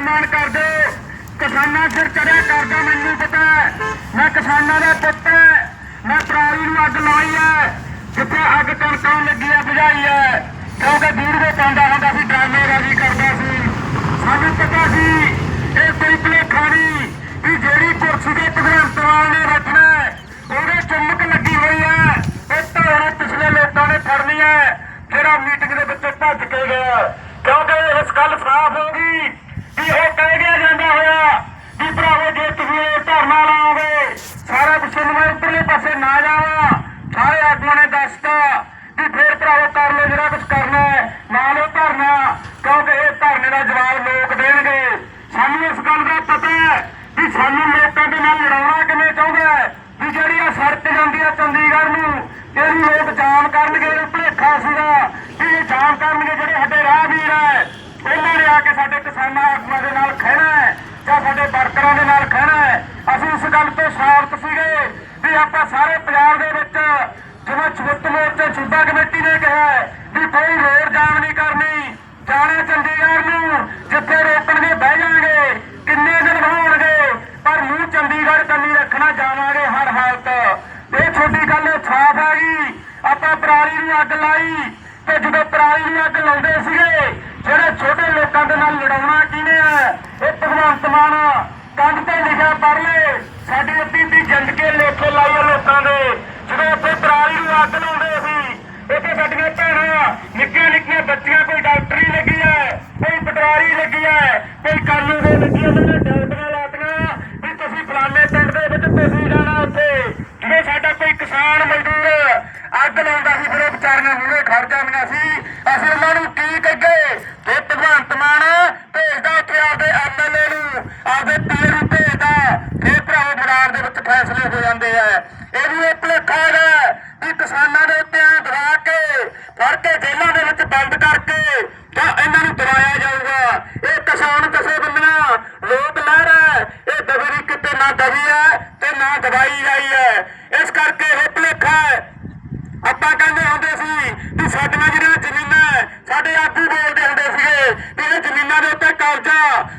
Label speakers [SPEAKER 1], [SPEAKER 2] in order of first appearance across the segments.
[SPEAKER 1] ਮਾਨ ਕਰ ਦਿਓ। ਕਿਸਾਨਾਂ ਸਿਰ ਚੜਿਆ ਕਰਦਾ, ਮੈਨੂੰ ਪਤਾ ਮੈਂ ਕਿਸਾਨਾਂ ਦਾ ਪੁੱਤ ਮੈਂ ਪਰਾਲੀ ਨੂੰ ਅੱਗ ਲਾਈ ਹੈ। ਜਿੱਥੇ ਅੱਗ ਕਣਕਾਂ ਲੱਗੀ ਹੈ, ਬੁਝਾਈ ਹੈ। ਕਿਉਂਕਿ ਵੀਡੀਓ ਪਾਉਂਦਾ ਹੁੰਦਾ ਸੀ ਡਰਾਮੇਬਾਜ਼ੀ ਕਰਦਾ ਸੀ। ਸਾਨੂੰ ਪਤਾ ਸੀ, ਇਹ ਕੋਈ ਭੁਲੇਖਾ ਨਹੀਂ ਵੀ ਜਿਹੜੀ ਕੁਰਸੀ ਤੇ ਭਗਵੰਤ ਮਾਨ ਨੇ ਰੱਖਣਾ ਉਹਦੇ ਚੁੰਮਕ ਲੱਗੀ ਹੋਈ ਹੈ। ਇਹ ਤਾਂ ਪਿਛਲੇ ਲੋਕਾਂ ਨੇ ਫੜਨੀ ਹੈ, ਜਿਹੜਾ ਮੀਟਿੰਗ ਦੇ ਵਿੱਚ ਭੱਜ ਕੇ ਗਿਆ। ਕਿਉਂਕਿ ਇਸ ਗੱਲ ਸਾਫ਼ ਹੋ ਗਈ ਵੀ ਉਹ ਕਹਿ ਗਿਆ ਜਾਂਦਾ ਹੋਇਆ ਵੀ ਭਰਾਵੋ, ਜੇ ਤੁਸੀਂ ਇਹ ਧਰਨਾ ਲਾਓਗੇ, ਸਾਰਾ ਕੁਝ ਮੈਂ ਉੱਪਰਲੇ ਪਾਸੇ ਨਾ ਜਾਵਾਂ। ਸਾਰੇ ਆਗੂਆਂ ਨੇ ਦੱਸਤਾ ਵੀ ਫੇਰ ਭਰਾਵੋ ਕਰ ਲਓ, ਜਿਹੜਾ ਕੁਝ ਕਰਨਾ ਹੈ ਨਾ ਲਓ ਧਰਨਾ ਕਿਉਂਕਿ ਇਹ ਧਰਨੇ ਦਾ ਜਵਾਬ ਲੋਕ ਦੇਣਗੇ। ਸਾਨੂੰ ਇਸ ਗੱਲ ਦਾ ਪਤਾ ਹੈ ਵੀ ਸਾਨੂੰ ਲੋਕਾਂ ਦੇ ਨਾਲ ਲੜਾਉਣਾ ਕਿਵੇਂ ਚਾਹੁੰਦਾ ਹੈ, ਵੀ ਜਿਹੜੀ ਆ ਸੜਕ ਜਾਂਦੀ ਆ ਚੰਡੀਗੜ੍ਹ ਨੂੰ, ਇਹਨੂੰ ਲੋਕ ਜਾਮ ਕਰਨਗੇ, ਇਹ ਭੁਲੇਖਾ ਸੀਗਾ ਵੀ ਇਹ ਜਾਮ ਕਰਨਗੇ ਜਿਹੜੇ ਸਾਡੇ ਰਾਹਗੀਰ ਹੈ। ਆ ਕੇ ਸਾਡੇ ਕਿਸਾਨਾਂ ਆਗੂਆਂ ਦੇ ਨਾਲ ਖਹਿਣਾ ਹੈ, ਜਾਂ ਸਾਡੇ ਵਰਕਰਾਂ ਦੇ ਨਾਲ ਖਹਿਣਾ ਹੈ, ਅਸੀਂ ਇਸ ਗੱਲ ਤੋਂ ਸਾਬਤ ਸੀਗੇ ਵੀ ਆਪਾਂ ਸਾਰੇ ਪੰਜਾਬ ਦੇ ਵਿੱਚ ਜਿਵੇਂ ਚੁੱਤ ਮੋਰਚੇ ਸੂਬਾ ਕਮੇਟੀ ਨੇ ਕਿਹਾ ਵੀ ਕੋਈ ਰੋਡ ਜਾਮ ਨਹੀਂ ਕਰਨੀ, ਜਾਣਾ ਚੰਡੀਗੜ੍ਹ ਨੂੰ, ਜਿੱਥੇ ਰੋਕਣਗੇ ਬਹਿ ਜਾਾਂਗੇ, ਕਿੰਨੇ ਦਿਨ ਹੋਣਗੇ ਪਰ ਮੂੰਹ ਚੰਡੀਗੜ੍ਹ ਕੰਨੀ ਰੱਖਣਾ ਜਾਵਾਂਗੇ ਹਰ ਹਾਲਤ। ਇਹ ਛੋਟੀ ਗੱਲ ਸਾਫ਼ ਆ ਗਈ, ਆਪਾਂ ਪਰਾਲੀ ਨੂੰ ਅੱਗ ਲਾਈ, ਤੇ ਜਦੋਂ ਪਰਾਲੀ ਨੂੰ ਅੱਗ ਲਾਉਂਦੇ ਸੀਗੇ ਜਿਹੜੇ ਛੋਟੇ ਲੋਕਾਂ ਦੇ ਨਾਲ ਲੜਾਉਣਾ ਕਿਹਨੇ ਆ? ਇਹ ਭਗਵੰਤ ਮਾਨ ਕੰਧ ਤੇ ਲਿਖਿਆ ਪੜ੍ਹ ਲੈ ਸਾਡੀ ਅੱਧੀ ਅੱਧੀ ਜ਼ਿੰਦਗੀ ਲੇਖੇ ਲਾਈਏ ਲੋਕਾਂ ਦੇ। ਜਦੋਂ ਉੱਥੇ ਪਰਾਲੀ ਨੂੰ ਅੱਗ ਲਾਉਂਦੇ ਸੀ ਇੱਥੇ ਸਾਡੀਆਂ ਭੈਣਾਂ, ਨਿੱਕੀਆਂ ਨਿੱਕੀਆਂ ਬੱਚੀਆਂ, ਕੋਈ ਡਾਕਟਰੀ ਲੱਗੀ ਹੈ ਕੋਈ ਪਟਵਾਰੀ ਲੱਗੀ ਹੈ ਕੋਈ ਕਾਨੂੰਨ ਦੇ ਲੱਗੀ ਉਹਨਾਂ ਨੇ ਡਾਕਟਰਾਂ ਲਾਤੀਆਂ ਵੀ ਤੁਸੀਂ ਫਲਾਣੇ ਪਿੰਡ ਦੇ ਵਿੱਚ ਤੁਸੀਂ ਜਾਣਾ ਉੱਥੇ। ਜਦੋਂ ਸਾਡਾ ਕੋਈ ਕਿਸਾਨ ਮਜ਼ਦੂਰ ਅੱਗ ਲਾਉਂਦਾ ਸੀ, ਫਿਰ ਉਹ ਵਿਚਾਰੀਆਂ ਮੂਹਰੇ ਖੜ ਜਾਂਦੀਆਂ ਸੀ। ਅਸੀਂ ਉਹਨਾਂ ਨੂੰ ਕੀ ਕਹੀਏ ਇਹ ਭਗਵੰਤ ਮਾਨ ਭੇਜਦਾ ਉੱਥੇ ਆਪਦੇ ਐਮਐਲਏ ਨੂੰ, ਆਪਦੇ ਪੀਏ ਨੂੰ ਭੇਜਦਾ। ਇਹ ਭਰਾਵੋ ਬਰਾੜ ਦੇ ਵਿੱਚ ਫੈਸਲੇ ਹੋ ਜਾਂਦੇ ਆ। ਇਹ ਵੀ ਇਹ ਭੁਲੇਖਾ ਹੈਗਾ ਵੀ ਕਿਸਾਨਾਂ ਦੇ ਉੱਤੇ ਐਂ ਕੇ, ਫੜ ਕੇ ਜੇਲ੍ਹਾਂ ਦੇ ਵਿੱਚ ਬੰਦ ਕਰਕੇ ਤਾਂ ਇਹਨਾਂ ਨੂੰ ਦਵਾਇਆ ਜਾਊਗਾ। ਇਹ ਕਿਸਾਨ ਕਿਸੇ ਬੰਦਨਾ ਲੋਕ ਲਹਿਰ ਹੈ ਇਹ ਦਬੀ ਕਿਤੇ ਨਾ ਦਬੀ ਹੈ ਤੇ ਨਾ ਦਵਾਈ ਜਾਈ ਹੈ। ਇਸ ਕਰਕੇ ਇਹ ਭੁਲੇਖਾ ਹੈ ਆਪਾਂ ਕਹਿੰਦੇ ਹੁੰਦੇ ਸੀ ਵੀ ਸਾਡੀਆਂ ਜਿਹੜੀਆਂ ਜ਼ਮੀਨਾਂ ਸਾਡੇ ਆਗੂ ਬੋਲਦੇ ਹੁੰਦੇ ਸੀਗੇ ਵੀ ਇਹ ਜ਼ਮੀਨਾਂ ਦੇ ਉੱਤੇ ਕਬਜ਼ਾ,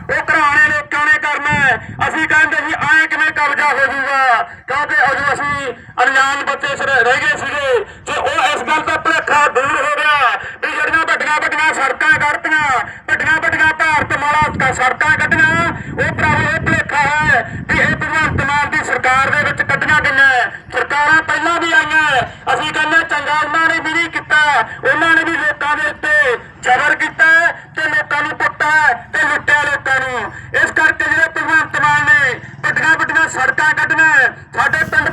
[SPEAKER 1] ਉਹ ਘਰਾਣੇ ਲੋਕਾਂ ਨੇ ਕਰਨਾ ਅਸੀਂ ਕਹਿੰਦੇ ਸੀ ਐਂ ਕਿਵੇਂ ਕਬਜ਼ਾ ਹੋ ਜਾਊਗਾ? ਕਿਉਂਕਿ ਅਜੇ ਅਸੀਂ ਅਣਜਾਣ ਬੱਚੇ ਸਿਰ ਰਹਿ ਗਏ ਸੀਗੇ। ਜੇ ਉਹ ਇਸ ਗੱਲ ਦਾ ਭੁਲੇਖਾ ਦੂਰ ਹੋ ਗਿਆ ਵੀ ਜਿਹੜੀਆਂ ਵੱਡੀਆਂ ਵੱਡੀਆਂ ਸੜਕਾਂ ਕੱਢਤੀਆਂ, ਵੱਡੀਆਂ ਵੱਡੀਆਂ ਭਾਰਤ ਮਾਲਾ ਸੜਕਾਂ ਕੱਢੀਆਂ, ਉਹ ਭਰਾਵੋ, ਇਹ ਭੁਲੇਖਾ ਹੈ ਵੀ ਇਹ ਭਗਵੰਤ ਮਾਨ ਦੀ ਸਰਕਾਰ ਦੇ ਵਿੱਚ ਕੱਢੀਆਂ ਗਈਆਂ ਸਰਕਾਰਾਂ ਪਹਿਲਾਂ ਵੀ ਆਈਆਂ। ਅਸੀਂ ਕਹਿੰਦੇ ਚੰਗਾ ਉਹਨਾਂ ਨੇ ਵੀ ਨਹੀਂ ਕੀਤਾ। ਉਹਨਾਂ ਨੇ ਵੀ ਲੋਕਾਂ ਦੇ ਉੱਤੇ ਜ਼ਬਰ ਕੀਤਾ ਤੇ ਲੋਕਾਂ ਨੂੰ ਪੁੱਟਾ ਤੇ ਲੁੱਟਿਆ ਲੋਕਾਂ ਨੂੰ। ਇਸ ਕਰਕੇ ਜਿਹੜੇ ਭਗਵੰਤ ਮਾਨ ਨੇ ਵੱਡੀਆਂ ਵੱਡੀਆਂ ਸੜਕਾਂ ਕੱਢੀਆਂ ਸਾਡੇ ਪਿੰਡ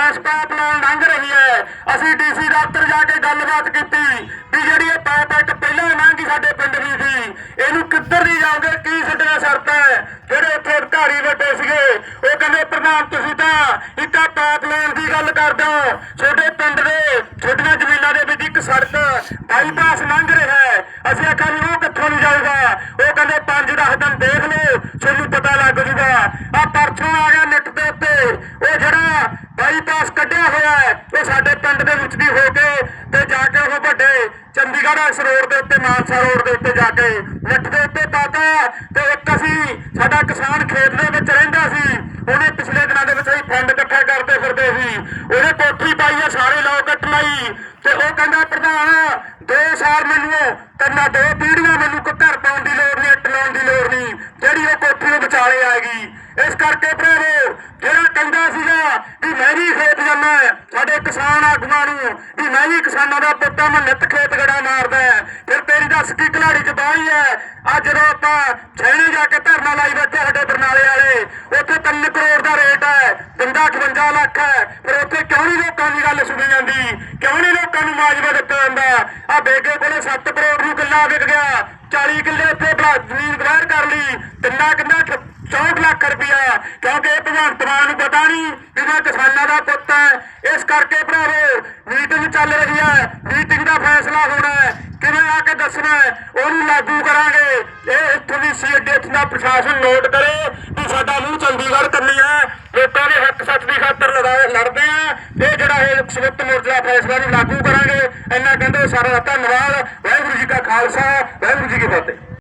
[SPEAKER 1] ਇੱਕ ਗੈਸ ਪਾਈਪਲਾਈਨ ਲੰਘ ਰਹੀ ਹੈ। ਅਸੀਂ ਡੀਸੀ ਦਫ਼ਤਰ ਜਾ ਕੇ ਗੱਲਬਾਤ ਕੀਤੀ ਵੀ ਜਿਹੜੀ ਇਹ ਪਾਈਪ ਇੱਕ ਪਹਿਲਾਂ ਲੰਘੀ ਸਾਡੇ ਪਿੰਡ ਦੀ ਸੀ, ਇਹਨੂੰ ਕਿੱਧਰ ਦੀ ਜਾਓਗੇ, ਕੀ ਛੱਡਣਾ ਸ਼ਰਤ ਹੈ? ਜਿਹੜੇ ਉੱਥੇ ਅਧਿਕਾਰੀ ਬੈਠੇ ਸੀਗੇ, ਉਹ ਕਹਿੰਦੇ, ਪ੍ਰਧਾਨ, ਤੁਸੀਂ ਤਾਂ ਇੱਕਾ ਪਾਈਪਲਾਈਨ ਦੀ ਗੱਲ ਕਰਦੇ ਹੋ। ਛੋਟੇ ਪਿੰਡ ਦੇ ਛੋਟੀਆਂ ਜ਼ਮੀਨਾਂ ਦੇ ਵਿੱਚ ਇੱਕ ਸੜਕ ਬਾਈਪਾਸ ਲੰਘ ਰਿਹਾ ਹੈ। ਅਸੀਂ ਆਖਿਆ ਵੀ ਉਹ ਕਿੱਥੋਂ ਨੂੰ ਜਾਊਗਾ? ਉਹ ਕਹਿੰਦੇ 5-10 ਦਿਨ ਦੇਖ ਲਓ, ਤੁਹਾਨੂੰ ਪਤਾ ਲੱਗ ਜੂਗਾ। ਆ ਪਰਸੋਂ ਆ ਗਿਆ ਨਿੱਟ ਦੇ ਉੱਤੇ। ਉਹ ਜਿਹੜਾ ਬਾਈਪਾਸ ਕੱਢਿਆ ਹੋਇਆ ਹੈ ਉਹ ਸਾਡੇ ਪਿੰਡ ਦੇ ਵਿੱਚ ਦੀ ਹੋ ਕੇ ਤੇ ਜਾ ਕੇ ਉਹ ਵੱਡੇ ਚੰਡੀਗੜ੍ਹ ਇਸ ਰੋਡ ਦੇ ਉੱਤੇ, ਮਾਨਸਾ ਰੋਡ ਦੇ ਉੱਤੇ ਜਾ ਕੇ ਨਿੱਟ ਦੇ ਉੱਤੇ ਪਾਤਾ ਤੇ ਇੱਕ ਅਸੀਂ, ਸਾਡਾ ਕਿਸਾਨ ਖੇਤ ਦੇ ਵਿੱਚ ਰਹਿੰਦਾ ਸੀ, ਉਹਨੇ ਪਿਛਲੇ ਦਿਨਾਂ ਦੇ ਵਿੱਚ ਅਸੀਂ ਫੰਡ ਇਕੱਠਾ ਕਰਦੇ ਫਿਰਦੇ ਸੀ। ਉਹਨੇ ਕੋਠੀ ਪਾਈ ਆ ਸਾਰੇ ਲੋਕ ਕੱਟ ਤੇ ਉਹ ਕਹਿੰਦਾ, ਪ੍ਰਧਾਨ, ਦੋ ਸਾਲ ਮੈਨੂੰ ਕੰਨਾ ਦੋ ਪੀੜੀਆਂ ਮੈਨੂੰ ਕੋਈ ਘਰ ਪਾਉਣ ਦੀ ਲੋੜ ਨਹੀਂ ਇੱਟ ਦੀ ਲੋੜ ਨਹੀਂ, ਜਿਹੜੀ ਉਹ ਕੋਠੀ ਨੂੰ ਵਿਚਾਲੇ ਆਏਗੀ। ਇਸ ਕਰਕੇ ਭਰਾਵੋ, ਜਿਹੜਾ ਕਹਿੰਦਾ ਸੀਗਾ ਵੀ ਮੈਂ ਵੀ ਖੇਤ ਜਾਣਾ ਸਾਡੇ ਕਿਸਾਨ ਆਗੂਆਂ ਨੂੰ, ਵੀ ਮੈਂ ਵੀ ਕਿਸਾਨਾਂ ਦਾ ਪੁੱਤਾਂ ਮੈਂ ਨਿੱਤ ਖੇਤ ਗੜਾ ਮਾਰਦਾ ਹੈ। ਫਿਰ ਤੇਰੀ ਦੱਸ ਕੀ ਖਿਲਾੜੀ ਚ ਬਾਹੀ ਹੈ। ਅੱਜ ਜਦੋਂ ਆਪਾਂ ਛੇਣੇ ਜਾ ਕੇ ਧਰਨਾ ਲਾਈ ਬੈਠੇ ਸਾਡੇ ਬਰਨਾਲੇ ਵਾਲੇ, ਉੱਥੇ 3 ਕਰੋੜ ਦਾ ਰੇਟ ਹੈ। ਦਿੰਦਾ 58 ਲੱਖ ਹੈ। ਫਿਰ ਉੱਥੇ ਕਿਉਂ ਨਹੀਂ ਲੋਕਾਂ ਦੀ ਗੱਲ ਸੁਣੀ ਜਾਂਦੀ? ਕਿਉਂ ਨਹੀਂ ਲੋਕਾਂ ਨੂੰ ਮਾਜਵਾ ਦਿੱਤਾ ਜਾਂਦਾ? ਆ ਬੇਗੇ ਕੋਲੇ 7 ਕਰੋੜ ਨੂੰ ਕਿੱਲਾ ਵਿਕ ਗਿਆ। 40 ਕਿੱਲੇ ਉੱਥੇ ਜ਼ਮੀਨ ਗਵਾਰ ਕਰ ਲਈ ਤਿੰਨਾ ਕਿੰਨਾ 64 ਲੱਖ ਰੁਪਇਆ, ਕਿਉਂਕਿ ਇਹ ਭਗਵੰਤ ਮਾਨ ਨੂੰ ਪਤਾ ਨਹੀਂ ਵੀ ਮੈਂ ਕਿਸਾਨਾਂ ਦਾ ਪੁੱਤ ਹੈ। ਇਸ ਕਰਕੇ ਭਰਾਵੋ ਮੀਟਿੰਗ ਚੱਲ ਰਹੀ ਹੈ। ਮੀਟਿੰਗ ਦਾ ਫੈਸਲਾ ਹੋਣਾ ਹੈ। ਕਿਵੇਂ ਆ ਕੇ ਦੱਸਣਾ ਉਹਨੂੰ ਲਾਗੂ ਕਰਾਂਗੇ। ਇਹ ਇੱਥੋਂ ਦੀ ਸੀਐਡਐਚ ਦਾ ਪ੍ਰਸ਼ਾਸਨ ਨੋਟ ਕਰੇ ਵੀ ਸਾਡਾ ਮੂੰਹ ਚੰਡੀਗੜ੍ਹ ਕਰਨੀ ਹੈ। ਲੋਕਾਂ ਦੇ ਹੱਕ ਸੱਚ ਦੀ ਖਾਤਰ ਲੜਾ- ਲੜਦੇ ਆ, ਤੇ ਜਿਹੜਾ ਇਹ ਸੰਯੁਕਤ ਮੋਰਚਾ ਫੈਸਲਾ ਨੂੰ ਲਾਗੂ ਕਰਾਂਗੇ। ਇੰਨਾ ਕਹਿੰਦੇ ਸਾਰਾ ਧੰਨਵਾਦ। ਵਾਹਿਗੁਰੂ ਜੀ ਕਾ ਖਾਲਸਾ, ਵਾਹਿਗੁਰੂ ਜੀ ਕੀ ਫਤਿਹ।